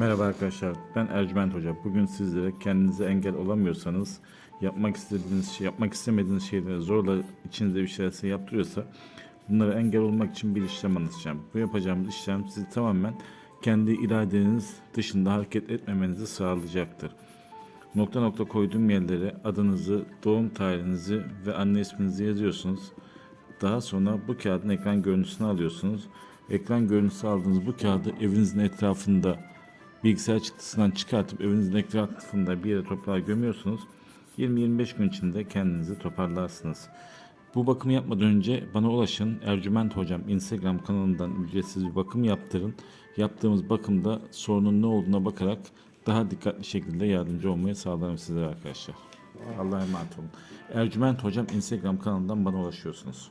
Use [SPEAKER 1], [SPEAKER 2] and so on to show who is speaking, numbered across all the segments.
[SPEAKER 1] Merhaba arkadaşlar, ben Ercüment Hoca. Bugün sizlere kendinize engel olamıyorsanız, yapmak istediğiniz şey, yapmak istemediğiniz şeyleri zorla içinizde bir şeyler yaptırıyorsa, bunlara engel olmak için bir işlem anlatacağım. Bu yapacağımız işlem sizi tamamen kendi iradeniz dışında hareket etmemenizi sağlayacaktır. Nokta nokta koyduğum yerlere adınızı, doğum tarihinizi ve anne isminizi yazıyorsunuz. Daha sonra bu kağıdın ekran görüntüsünü alıyorsunuz. Ekran görüntüsü aldığınız bu kağıdı evinizin etrafında bilgisayar çıktısından çıkartıp evinizin etrafında bir yere toprağa gömüyorsunuz. 20-25 gün içinde kendinizi toparlarsınız. Bu bakımı yapmadan önce bana ulaşın. Ercüment Hocam Instagram kanalından ücretsiz bir bakım yaptırın. Yaptığımız bakımda sorunun ne olduğuna bakarak daha dikkatli şekilde yardımcı olmaya sağlarım sizlere arkadaşlar. Allah'a emanet olun. Ercüment Hocam Instagram kanalından bana ulaşıyorsunuz.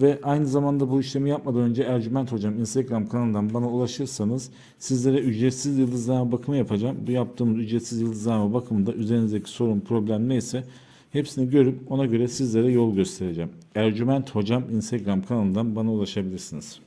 [SPEAKER 1] Ve aynı zamanda bu işlemi yapmadan önce Ercüment Hocam Instagram kanalından bana ulaşırsanız sizlere ücretsiz yıldızlama bakımı yapacağım. Bu yaptığımız ücretsiz yıldızlama bakımında üzerinizdeki sorun, problem neyse hepsini görüp ona göre sizlere yol göstereceğim. Ercüment Hocam Instagram kanalından bana ulaşabilirsiniz.